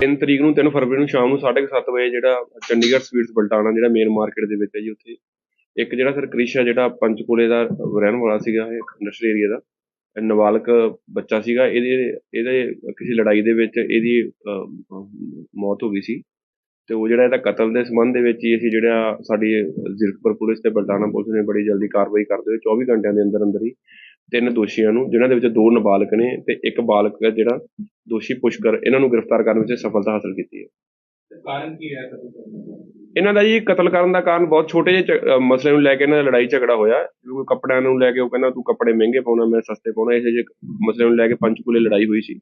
3 ਤਰੀਕ ਨੂੰ 3 ਫਰਵਰੀ ਨੂੰ ਸ਼ਾਮ ਨੂੰ 7:30 ਵਜੇ ਜਿਹੜਾ ਚੰਡੀਗੜ੍ਹ ਸਵੀਟਸ ਬਲਟਾਣਾ ਜਿਹੜਾ ਮੇਨ ਮਾਰਕੀਟ ਦੇ ਵਿੱਚ ਹੈ ਜੀ ਉੱਥੇ। ਇੱਕ ਜਿਹੜਾ ਸਰ ਕ੍ਰਿਸ਼ਾ ਜਿਹੜਾ ਪੰਚਕੂਲੇ ਦਾ ਰਹਿਣ ਵਾਲਾ ਸੀਗਾ, ਇਹ ਇੰਡਸਟਰੀ ਏਰੀਆ ਦਾ, ਇਹ ਬੱਚਾ ਸੀਗਾ। ਇਹਦੇ ਇਹਦੇ ਕਿਸੇ ਲੜਾਈ ਦੇ ਵਿੱਚ ਇਹਦੀ ਮੌਤ ਹੋ ਗਈ ਸੀ। ਤੇ ਉਹ ਜਿਹੜਾ ਇਹਦਾ ਕਤਲ ਦੇ ਸੰਬੰਧ ਦੇ ਵਿੱਚ ਹੀ ਅਸੀਂ ਜਿਹੜਾ ਸਾਡੀ ਜ਼ੀਰਕਪੁਰ ਪੁਲਿਸ ਤੇ ਬਲਟਾਣਾ ਪੁਲਿਸ ਨੇ ਬੜੀ ਜਲਦੀ ਕਾਰਵਾਈ ਕਰਦੇ ਹੋਏ 24 ਘੰਟਿਆਂ ਦੇ ਅੰਦਰ ਅੰਦਰ ਹੀ ਤਿੰਨ ਦੋਸ਼ੀਆਂ ਨੂੰ ਜਿਨ੍ਹਾਂ ਦੇ ਵਿੱਚ ਦੋ ਨਾਬਾਲਗ ਨੇ ਤੇ ਇੱਕ ਬਾਲਗ ਹੈ ਜਿਹੜਾ ਦੋਸ਼ੀ ਪੁਸ਼ਕਰ ਇਹਨਾਂ ਨੂੰ ਗ੍ਰਿਫਤਾਰ ਕਰਨ ਵਿੱਚ ਸਫਲਤਾ ਹਾਸਲ ਕੀਤੀ ਹੈ। ਕਾਰਨ ਕੀ ਹੈ ਇਹਨਾਂ ਦਾ ਜੀ ਕਤਲ ਕਰਨ ਦਾ ਕਾਰਨ ਬਹੁਤ ਛੋਟੇ ਜਿਹੇ ਮਸਲੇ ਨੂੰ ਲੈ ਕੇ ਇਹਨਾਂ ਦਾ ਲੜਾਈ ਝਗੜਾ ਹੋਇਆ। ਕਿਉਂਕਿ ਕੱਪੜਿਆਂ ਨੂੰ ਲੈ ਕੇ ਉਹ ਕਹਿੰਦਾ ਤੂੰ ਕੱਪੜੇ ਮਹਿੰਗੇ ਪਾਉਣਾ ਮੈਂ ਸਸਤੇ ਪਾਉਣਾ ਇਸੇ ਜਿਹੇ ਮਸਲੇ ਨੂੰ ਲੈ ਕੇ ਪੰਚਕੂਲੇ ਲੜਾਈ ਹੋਈ ਸੀ।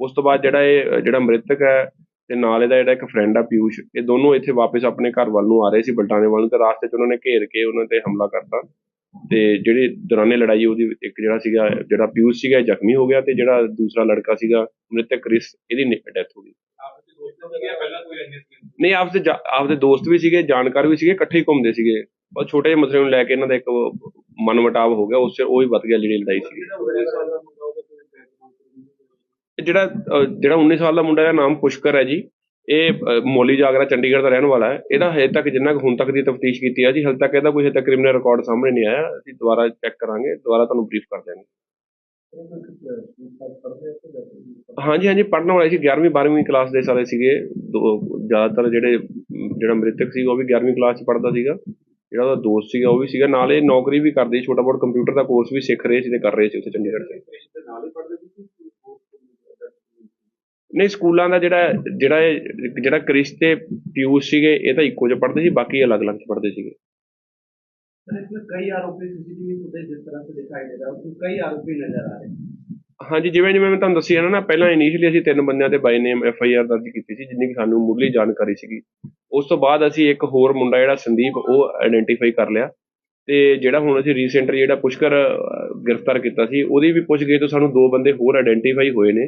ਉਸ ਤੋਂ ਬਾਅਦ ਜਿਹੜਾ ਇਹ ਜਿਹੜਾ ਮ੍ਰਿਤਕ ਹੈ ਤੇ ਨਾਲ ਇਹਦਾ ਜਿਹੜਾ ਇੱਕ ਫਰੈਂਡ ਆ ਪਿਊਸ਼ ਇਹ ਦੋਨੋਂ ਇੱਥੇ ਵਾਪਸ ਆਪਣੇ ਘਰ ਵੱਲ ਨੂੰ ਆ ਰਹੇ ਸੀ ਬਲਟਾਣੇ ਵੱਲ ਨੂੰ ਤੇ ਰਾਸਤੇ 'ਚ ਉਹਨਾਂ ਨੇ ਘੇਰ ਕੇ ਉਹਨਾਂ ਤੇ ਹਮਲਾ ਕਰਤਾ। ਤੇ ਜਿਹੜੀ ਦੌਰਾਨੇ ਲੜਾਈ ਉਹਦੀ ਇੱਕ ਜਿਹੜਾ ਸੀਗਾ ਜਿਹੜਾ ਪਿਊਸ਼ ਸੀਗਾ ਇਹ ਜ਼ਖਮੀ ਹੋ ਗਿਆ ਤੇ ਜਿਹੜਾ ਦੂਸਰਾ ਲੜਕਾ ਸੀਗਾ ਮ੍ਰਿਤਕ ਕ੍ਰਿਸ ਇਹਦੀ ਡੈਥ ਹੋ ਗਈ। ਨਹੀਂ ਆਪਦੇ ਆਪਦੇ ਦੋਸਤ ਵੀ ਸੀਗੇ ਜਾਣਕਾਰ ਵੀ ਸੀਗੇ ਇਕੱਠੇ ਹੀ ਘੁੰਮਦੇ ਸੀਗੇ। ਬਸ ਛੋਟੇ ਜਿਹੇ ਮਸਲੇ ਨੂੰ ਲੈ ਕੇ ਇਹਨਾਂ ਦਾ ਇੱਕ ਮਨਮਟਾਵ ਹੋ ਗਿਆ ਉਸ 'ਚ ਉਹ ਹੀ ਵੱਧ ਗਿਆ ਜਿਹੜੀ ਲੜਾਈ ਸੀ ਜਿਹੜਾ ਜਿਹੜਾ ਅਹ, ਜਿਹੜਾ 19 ਸਾਲ ਦਾ ਮੁੰਡਾ ਦਾ ਨਾਮ ਪੁਸ਼ਕਰ ਹੈ ਜੀ ਇਹ ਅਹ, ਜਾਗਰਾ ਚੰਡੀਗੜ੍ਹ ਦਾ ਰਹਿਣ ਵਾਲਾ ਹੈ। ਇਹਦਾ ਹਜੇ ਤੱਕ ਜਿੰਨਾ ਕੁ ਹੁਣ ਤੱਕ ਦੀ ਤਫਤੀਸ਼ ਕੀਤੀ ਹੈ ਜੀ ਹਜੇ ਤੱਕ ਇਹਦਾ ਕੋਈ ਹਜੇ ਤੱਕ ਕ੍ਰਿਮੀਨਲ ਰਿਕਾਰਡ ਸਾਹਮਣੇ ਨਹੀਂ ਆਇਆ। ਅਸੀਂ ਦੁਬਾਰਾ ਚੈੱਕ ਕਰਾਂਗੇ ਦੁਬਾਰਾ ਤੁਹਾਨੂੰ ਬਰੀਫ ਕਰ ਦਿਆਂਗੇ। ਹਾਂਜੀ ਹਾਂਜੀ ਪੜ੍ਹਨ ਵਾਲੇ ਸੀ 11ਵੀਂ 12ਵੀਂ ਕਲਾਸ ਦੇ ਸਾਰੇ ਸੀਗੇ। ਜ਼ਿਆਦਾਤਰ ਜਿਹੜੇ ਜਿਹੜਾ ਮ੍ਰਿਤਕ ਸੀ ਉਹ ਵੀ 11ਵੀਂ ਕਲਾਸ ਚ ਪੜ੍ਹਦਾ ਸੀਗਾ। ਜਿਹੜਾ ਉਹਦਾ ਦੋਸਤ ਸੀਗਾ ਉਹ ਵੀ ਸੀਗਾ। ਨਾਲੇ ਨੌਕਰੀ ਵੀ ਕਰਦੇ ਛੋਟਾ ਮੋਟਾ ਕੰਪਿਊਟਰ ਦਾ ਕੋਰਸ ਵੀ ਸਿੱਖ ਰਹੇ ਸੀ ਤੇ ਕਰ ਰਹੇ ਸੀ ਉੱਥੇ ਚੰਡੀਗੜ੍ਹ ਦੇ ਨਹੀਂ ਸਕੂਲਾਂ ਦਾ ਜਿਹੜਾ ਜਿਹੜਾ ਇਹ- ਜਿਹੜਾ ਕ੍ਰਿਸ਼ ਤੇ ਪਿਊਸ਼ ਸੀਗੇ ਇਹ ਤਾਂ ਇੱਕੋ ਜਿਹਾ ਪੜ੍ਹਦੇ ਸੀ ਬਾਕੀ ਅਲੱਗ-ਅਲੱਗ ਚ ਪੜ੍ਹਦੇ ਸੀਗੇ सर इसमें कई आरोपी सीसीटीवी फुटेज जिस तरह से दिखाई दे रहा है उसमें कई आरोपी नजर आ रहे हैं ਹਾਂਜੀ ਜਿਵੇਂ ਜਿਵੇਂ ਮੈਂ ਤੁਹਾਨੂੰ ਦੱਸੀ ਨਾ ਨਾ ਪਹਿਲਾਂ ਇਨੀਸ਼ੀਅਲੀ ਅਸੀਂ ਤਿੰਨ ਬੰਦਿਆਂ ਤੇ ਬਾਈ ਨੇਮ ਐਫ ਆਈ ਆਰ ਦਰਜ ਕੀਤੀ ਸੀ ਜਿੰਨੀ ਕਿ ਸਾਨੂੰ ਮੁੱਢਲੀ ਜਾਣਕਾਰੀ ਸੀਗੀ ਉਸ ਤੋਂ ਬਾਅਦ ਅਸੀਂ ਇੱਕ ਹੋਰ ਮੁੰਡਾ ਜਿਹੜਾ ਸੰਦੀਪ ਉਹ ਆਇਡੈਂਟੀਫਾਈ ਕਰ ਲਿਆ ਤੇ ਜਿਹੜਾ ਹੁਣ ਅਸੀਂ ਰੀਸੈਂਟਲੀ ਜਿਹੜਾ ਪੁਸ਼ਕਰ ਅਹ, ਗ੍ਰਿਫਤਾਰ ਕੀਤਾ ਸੀ ਉਹਦੀ ਵੀ ਪੁੱਛਗਿੱਛ ਤੋਂ ਸਾਨੂੰ ਦੋ ਬੰਦੇ ਹੋਰ ਆਇਡੈਂਟੀਫਾਈ ਹੋਏ ਨੇ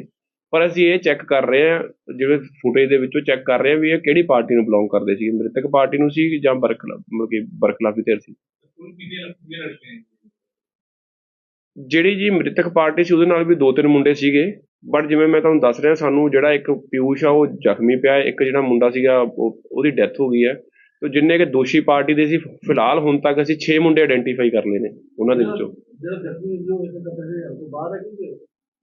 ਪਰ ਅਸੀਂ ਇਹ ਚੈੱਕ ਕਰ ਰਹੇ ਹਾਂ ਜਿਹੜੇ ਫੁਟੇਜ ਦੇ ਵਿੱਚੋਂ ਚੈੱਕ ਕਰ ਰਹੇ ਹਾਂ ਵੀ ਇਹ ਕਿਹੜੀ ਪਾਰਟੀ ਨੂੰ ਬਿਲੋਂਗ ਕਰਦੇ ਸੀ ਮ੍ਰਿਤਕ ਪਾਰਟੀ ਨੂੰ ਸੀ ਜਾਂ ਬਰਖਲਾ ਮਤਲਬ ਕਿ ਬਰਖਲਾਫੀ ਧਿਰ ਸੀ? ਜਿਹੜੀ ਜੀ ਮ੍ਰਿਤਕ ਪਾਰਟੀ ਸੀ ਉਹਦੇ ਨਾਲ ਵੀ ਦੋ ਤਿੰਨ ਮੁੰਡੇ ਸੀਗੇ। ਬਟ ਜਿਵੇਂ ਮੈਂ ਤੁਹਾਨੂੰ ਦੱਸ ਰਿਹਾ ਸਾਨੂੰ ਜਿਹੜਾ ਇੱਕ ਪਿਊਸ਼ ਆ ਉਹ ਜ਼ਖਮੀ ਪਿਆ ਇੱਕ ਜਿਹੜਾ ਮੁੰਡਾ ਸੀਗਾ ਉਹਦੀ ਡੈਥ ਹੋ ਗਈ ਹੈ। ਤੋ ਜਿੰਨੇ ਕਿ ਦੋਸ਼ੀ ਪਾਰਟੀ ਦੇ ਸੀ ਫਿਲਹਾਲ ਹੁਣ ਤੱਕ ਅਸੀਂ 6 ਮੁੰਡੇ ਆਈਡੈਂਟੀਫਾਈ ਕਰ ਲਏ ਨੇ ਉਹਨਾਂ ਦੇ ਵਿੱਚੋਂ।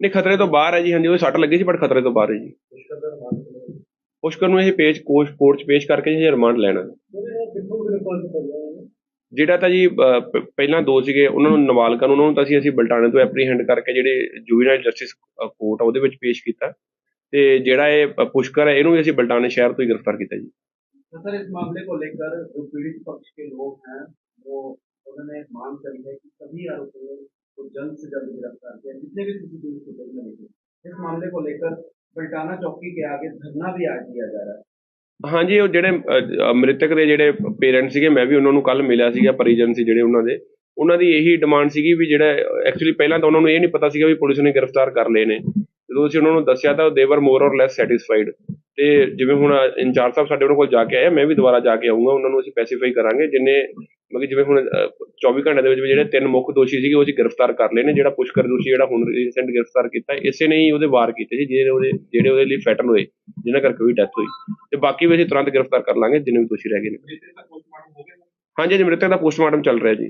ਨਹੀਂ ਖਤਰੇ ਤੋਂ ਬਾਹਰ ਹੈ ਜੀ ਹਾਂਜੀ ਉਹ ਸੱਟ ਲੱਗੀ ਸੀ ਬਟ ਖਤਰੇ ਤੋਂ ਬਾਹਰ ਹੈ ਜੀ पुष्कर मार ਪੁਸ਼ਕਰ ਨੂੰ ਇਹ ਪੇਸ਼ ਕੋਰਟ ਕੋਰਟ 'ਚ ਪੇਸ਼ ਕਰਕੇ ਜੀ ਰਿਮਾਂਡ ਲੈਣਾ कितनों गिरफ्तार कर रहे हैं ਜਿਹੜਾ ਤਾਂ ਜੀ ਅਹ, ਪ- ਪਹਿਲਾਂ ਦੋ ਸੀਗੇ ਉਹਨਾਂ ਨੂੰ ਨਾਬਾਲਗਾਂ ਨੂੰ ਉਹਨਾਂ ਨੂੰ ਤਾਂ ਅਸੀਂ ਅਸੀਂ ਬਲਟਾਣੇ ਤੋਂ ਐਪਰੀਹੈਂਡ ਕਰਕੇ ਜਿਹੜੇ ਜੁਵੀਨਾਈਲ ਜਸਟਿਸ ਕੋਰਟ ਆ ਉਹਦੇ ਵਿੱਚ ਪੇਸ਼ ਕੀਤਾ ਤੇ ਜਿਹੜਾ ਇਹ ਅ, ਪੁਸ਼ਕਰ ਹੈ ਇਹਨੂੰ ਵੀ ਅਸੀਂ ਬਲਟਾਣੇ ਸ਼ਹਿਰ ਤੋਂ ਹੀ ਗ੍ਰਿਫਤਾਰ ਕੀਤਾ ਜੀ तो सर इस मामले को लेकर जो पीड़ित पक्ष के लोग हैं वो उन्होंने मांग करी है कि सभी आरोपियों को जल्द से जल्द गिरफ्तार किया जितने भी सीसीटीवी फुटेज में देखे इस मामले को लेकर बल्टाना चौकी के आगे धरना भी आज दिया जा रहा है ਹਾਂਜੀ ਉਹ ਜਿਹੜੇ ਅ, ਅ, ਮ੍ਰਿਤਕ ਦੇ ਜਿਹੜੇ ਪੇਰੈਂਟਸ ਸੀਗੇ ਮੈਂ ਵੀ ਉਹਨਾਂ ਨੂੰ ਕੱਲ ਮਿਲਿਆ ਸੀਗਾ ਪਰਿਜਨ ਸੀ ਜਿਹੜੇ ਉਹਨਾਂ ਦੇ ਉਹਨਾਂ ਦੀ ਇਹੀ ਡਿਮਾਂਡ ਸੀਗੀ ਵੀ ਜਿਹੜਾ ਐਕਚੁਅਲੀ ਪਹਿਲਾਂ ਤਾਂ ਉਹਨਾਂ ਨੂੰ ਇਹ ਨਹੀਂ ਪਤਾ ਸੀਗਾ ਵੀ ਪੁਲਿਸ ਨੇ ਗ੍ਰਿਫਤਾਰ ਕਰ ਲਏ ਨੇ ਜਦੋਂ ਅਸੀਂ ਉਹਨਾਂ ਨੂੰ ਦੱਸਿਆ ਤਾਂ ਦੇ ਵਰ ਮੋਰ অর ਲੈਸ ਸੈਟੀਸਫਾਈਡ ਤੇ ਜਿਵੇਂ ਹੁਣ ਇੰਚਾਰਜ ਸਾਹਿਬ ਸਾਡੇ ਉਹਨਾਂ ਕੋਲ ਜਾ ਕੇ ਆਏ ਆ, ਮੈਂ ਵੀ ਦੁਬਾਰਾ ਜਾ ਕੇ ਆਉਂਗਾ ਉਹਨਾਂ ਨੂੰ ਅਸੀਂ ਸਪੈਸੀਫਾਈ ਕਰਾਂਗੇ ਜਿੰਨੇ ਮਤਲਬ ਕਿ ਜਿਵੇਂ ਹੁਣ ਅ, 24 ਘੰਟੇ ਦੇ ਵਿੱਚ ਜਿਹੜੇ ਤਿੰਨ ਮੁੱਖ ਦੋਸ਼ੀ ਸੀਗੇ, ਉਹ ਅਸੀਂ ਗ੍ਰਿਫਤਾਰ ਕਰ ਲਏ ਨੇ, ਜਿਹੜਾ ਪੁਸ਼ਕਰ ਦੋਸ਼ੀ ਜਿਹੜਾ ਹੁਣ ਰੀਸੈਂਟ ਗ੍ਰਿਫਤਾਰ ਕੀਤਾ, ਇਸੇ ਨੇ ਹੀ ਉਹਦੇ ਵਾਰ ਕੀਤੇ ਸੀ ਜਿਹੜੇ ਉਹਦੇ ਜਿਹੜੇ ਉਹਦੇ ਲਈ ਫੈਟਲ ਹੋਏ ਜਿਨ੍ਹਾਂ ਕਰਕੇ ਉਹਦੀ ਡੈਥ ਹੋਈ। ਤੇ ਬਾਕੀ ਵੀ ਅਸੀਂ ਤੁਰੰਤ ਗ੍ਰਿਫਤਾਰ ਕਰ ਲਾਂਗੇ, ਜਿੰਨੇ ਵੀ ਦੋਸ਼ੀ ਰਹਿ ਗਏ ਨੇ। ਹਾਂਜੀ ਜੀ ਮ੍ਰਿਤਕ ਦਾ ਪੋਸਟਮਾਰਟਮ ਚੱਲ ਰਿਹਾ ਜੀ।